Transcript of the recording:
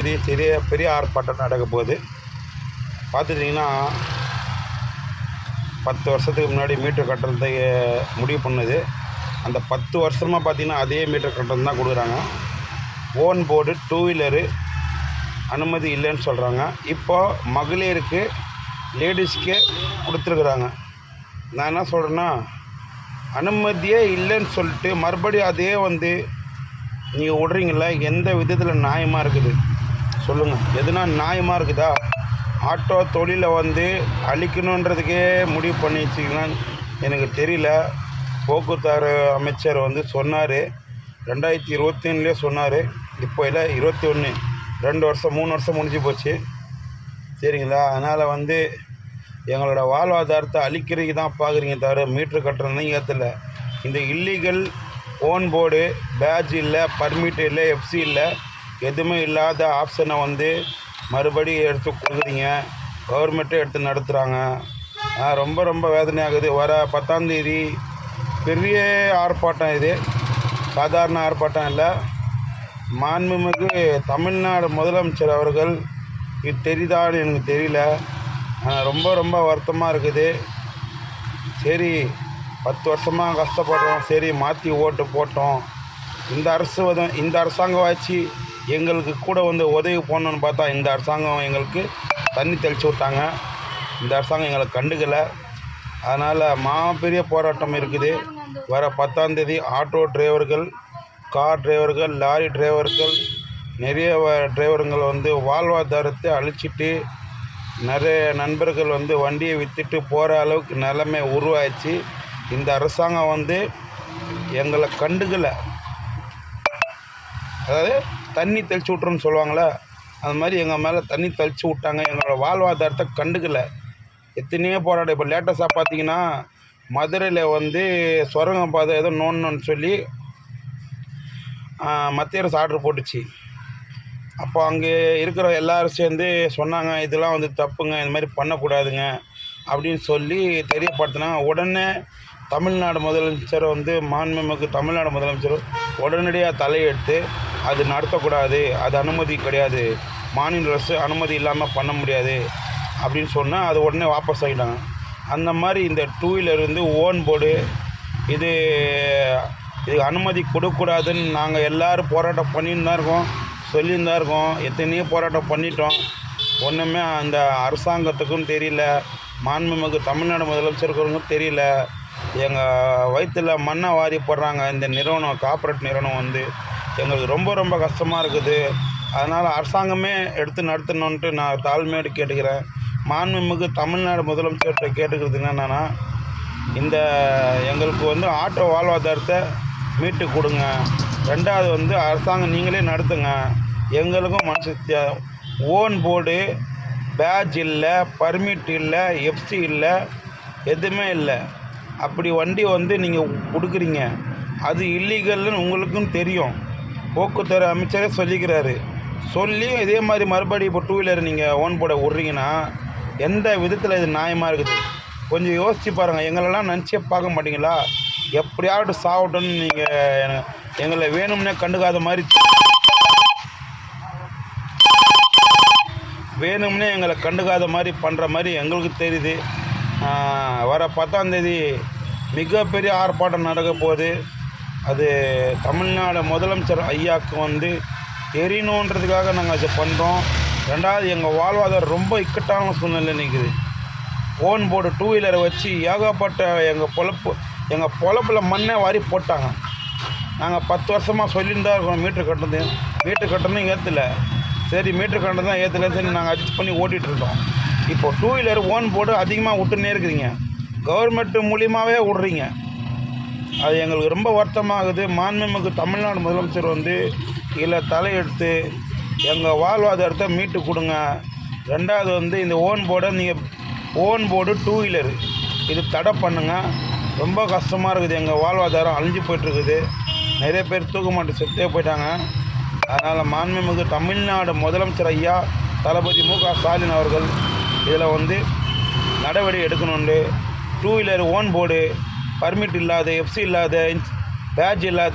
பெரிய பெரிய பெரிய ஆர்ப்பாட்டம் நடக்க போகுது. பார்த்துட்டிங்கன்னா பத்து வருஷத்துக்கு முன்னாடி மீட்டர் கட்டணத்தை முடிவு பண்ணுது. அந்த பத்து வருஷமாக பார்த்தீங்கன்னா அதே மீட்டர் கட்டணம் தான் கொடுக்குறாங்க. ஓன் போர்டு டூ வீலரு அனுமதி இல்லைன்னு சொல்கிறாங்க இப்போ மகளிருக்கு லேடிஸ்க்கே கொடுத்துருக்குறாங்க. நான் என்ன சொல்கிறேன்னா அனுமதியே இல்லைன்னு சொல்லிட்டு மறுபடியும் அதே வந்து நீங்கள் விட்றீங்கள எந்த விதத்தில் நியாயமாக இருக்குது? சொல்லுங்கள் எதுனா நியாயமாக இருக்குதா? ஆட்டோ தொழிலை வந்து அழிக்கணுன்றதுக்கே முடிவு பண்ணி வச்சிங்களான்னு எனக்கு தெரியல. போக்குவரத்து அமைச்சர் வந்து சொன்னார். ரெண்டாயிரத்தி இருபத்தி ஒன்றுலேயே சொன்னார். இப்போ இல்லை இருபத்தி ஒன்று ரெண்டு வருஷம் மூணு வருஷம் முடிஞ்சு போச்சு. சரிங்களா? அதனால் வந்து எங்களோட வாழ்வாதாரத்தை அழிக்கிறதுக்கு தான் பார்க்குறீங்க தவிர மீட்ரு கட்டுறதுன்னு ஏற்றல இந்த இல்லீகல் ஓன் போர்டு பேட்ஜ் இல்லை பர்மிட் இல்லை எஃப்சி இல்லை எதுவுமே இல்லாத ஆப்ஷனை வந்து மறுபடியும் எடுத்து கொடுக்குறீங்க. கவர்மெண்ட்டே எடுத்து நடத்துகிறாங்க ரொம்ப ரொம்ப வேதனையாகுது. வர பத்தாந்தேதி பெரிய ஆர்ப்பாட்டம் இது. சாதாரண ஆர்ப்பாட்டம் இல்லை. மாண்புமிகு தமிழ்நாடு முதலமைச்சர் அவர்கள் இது தெரியுதான்னு எனக்கு தெரியல. ரொம்ப ரொம்ப வருத்தமாக இருக்குது. சரி பத்து வருஷமாக கஷ்டப்படுறோம். சரி மாற்றி ஓட்டு போட்டோம். இந்த அரசு வந்து இந்த அரசாங்கம் வச்சு எங்களுக்கு கூட வந்து உதவி போனோன்னு பார்த்தா இந்த அரசாங்கம் எங்களுக்கு தண்ணி தெளித்து விட்டாங்க. இந்த அரசாங்கம் எங்களை கண்டுக்கலை. அதனால் மாபெரிய போராட்டம் இருக்குது. வர பத்தாந்தேதி ஆட்டோ டிரைவர்கள் கார் டிரைவர்கள் லாரி டிரைவர்கள் நிறைய வ- டிரைவருங்கள் வந்து வாழ்வாதாரத்தை அழிச்சிட்டு நிறைய நண்பர்கள் வந்து வண்டியை விற்றுட்டு போகிற அளவுக்கு நிலைமை உருவாயிடுச்சு. இந்த அரசாங்கம் வந்து எங்களை கண்டுக்கலை. அதாவது தண்ணி தெளிச்சு விட்ருன்னு சொல்லுவாங்களே அது மாதிரி எங்கள் மேலே தண்ணி தெளிச்சு விட்டாங்க. எங்களோட வாழ்வாதாரத்தை கண்டுக்கலை. எத்தனையோ போராட்டம். இப்போ லேட்டஸ்ட்டாக பார்த்தீங்கன்னா மதுரையில் வந்து சுரங்கம் பாதை ஏதோ நோண்டணும்னு சொல்லி மத்திய அரசு ஆர்டர் போட்டுச்சு. அப்போ அங்கே இருக்கிற எல்லாரும் சேர்ந்து சொன்னாங்க இதெல்லாம் வந்து தப்புங்க. இந்த மாதிரி பண்ணக்கூடாதுங்க. அப்படின்னு சொல்லி தெரியப்படுத்தினாங்க உடனே தமிழ்நாடு முதலமைச்சர் வந்து மாண்புமிகு தமிழ்நாடு முதலமைச்சர் உடனடியாக தலையெடுத்து அது நடத்தக்கூடாது அது அனுமதி கிடையாது. மாநில அரசு அனுமதி இல்லாமல் பண்ண முடியாது அப்படின்னு சொன்னால் அது உடனே வாபஸ் ஆகிட்டாங்க அந்த மாதிரி இந்த டூ வீலர் வந்து ஓன் போர்டு இது இது அனுமதி கொடுக்கக்கூடாதுன்னு நாங்கள் எல்லோரும் போராட்டம் பண்ணின்னு தான் இருக்கோம் சொல்லின்னு தான் இருக்கோம். எத்தனையோ போராட்டம் பண்ணிட்டோம். ஒன்றுமே அந்த அரசாங்கத்துக்கும் தெரியல. மாண்புமிகு தமிழ்நாடு முதலமைச்சருக்கும் தெரியல. எங்கள் வயிற்றில் மண்ணை வாரி போடுறாங்க இந்த நிறுவனம் கார்ப்பரேட் நிறுவனம் வந்து. எங்களுக்கு ரொம்ப ரொம்ப கஷ்டமாக இருக்குது. அதனால் அரசாங்கமே எடுத்து நடத்தணுன்ட்டு நான் தாழ்மையோடு கேட்டுக்கிறேன். மாண்புமிகு தமிழ்நாடு முதலமைச்சர்கிட்ட கேட்டுக்கிறது என்னென்னா இந்த எங்களுக்கு வந்து ஆட்டோ வாழ்வாதாரத்தை மீட்டு கொடுங்க. ரெண்டாவது வந்து அரசாங்கம் நீங்களே நடத்துங்க. எங்களுக்கும் மனசு ஓன் போர்டு பேட்ச் இல்லை பர்மிட் இல்லை எஃப்சி இல்லை எதுவுமே இல்லை. அப்படி வண்டி வந்து நீங்கள் கொடுக்குறீங்க. அது இல்லீகல்னு உங்களுக்கும் தெரியும். போக்குவரத்து அமைச்சரே சொல்லிக்கிறாரு. சொல்லியும் இதே மாதிரி மறுபடியும் இப்போ டூ வீலர் நீங்கள் ஓன் போட விட்றீங்கன்னா எந்த விதத்தில் இது நியாயமாக இருக்குது? கொஞ்சம் யோசித்து பாருங்கள் எங்களெல்லாம் நினச்சே பார்க்க மாட்டீங்களா? எப்படியாவது சாவட்டும்னு நீங்கள் எங்களை வேணும்னே கண்டுக்காத மாதிரி வேணும்னே எங்களை கண்டுக்காத மாதிரி பண்ணுற மாதிரி எங்களுக்கு தெரியுது. வர பத்தாந்தேதி மிகப்பெரிய ஆர்ப்பாட்டம் நடக்க போகுது. அது தமிழ்நாடு முதலமைச்சர் ஐயாவுக்கு வந்து தெரியணுன்றதுக்காக நாங்கள் அதை பண்ணுறோம் ரெண்டாவது எங்கள் வாழ்வாதாரம் ரொம்ப இக்கட்டான சூழ்நிலை நிற்குது ஓன் போர்டு டூ வீலரை வச்சு ஏகப்பட்ட எங்கள் பொழப்பு எங்கள் பொழப்பில் மண்ணை வாரி போட்டாங்க. நாங்கள் பத்து வருஷமாக சொல்லியிருந்தா தான் இருக்கோம் மீட்ரு கட்டுறது. மீட்ரு கட்டணும் ஏற்றல சரி மீட்ரு கட்டணம் தான் ஏற்றலன்னு சரி நாங்கள் அட்ஜஸ்ட் பண்ணி ஓட்டிகிட்டு இருக்கோம். இப்போ டூ வீலர் ஓன் போர்டு அதிகமாக விட்டுனே இருக்கிறீங்க கவர்மெண்ட்டு மூலியமாகவே விட்றீங்க. அது எங்களுக்கு ரொம்ப வருத்தமாகுது. மாண்புமிகு தமிழ்நாடு முதலமைச்சர் வந்து இதில் தலையெடுத்து எங்கள் வாழ்வாதாரத்தை மீட்டு கொடுங்க. ரெண்டாவது வந்து இந்த ஓன் போர்டை நீங்கள் ஓன் போர்டு டூ வீலர். இது தடை பண்ணுங்கள் ரொம்ப கஷ்டமாக இருக்குது. எங்கள் வாழ்வாதாரம் அழிஞ்சு போயிட்டுருக்குது. நிறைய பேர் தூக்க மாட்டு செத்தே போயிட்டாங்க. அதனால் மாண்புமிகு தமிழ்நாடு முதலமைச்சர் ஐயா தளபதி மு க ஸ்டாலின் அவர்கள் இதில் வந்து நடவடிக்கை எடுக்கணுண்டு two wheeler own board permit இல்லாத எஃப்சி இல்லாத பேட்ச் இல்லாத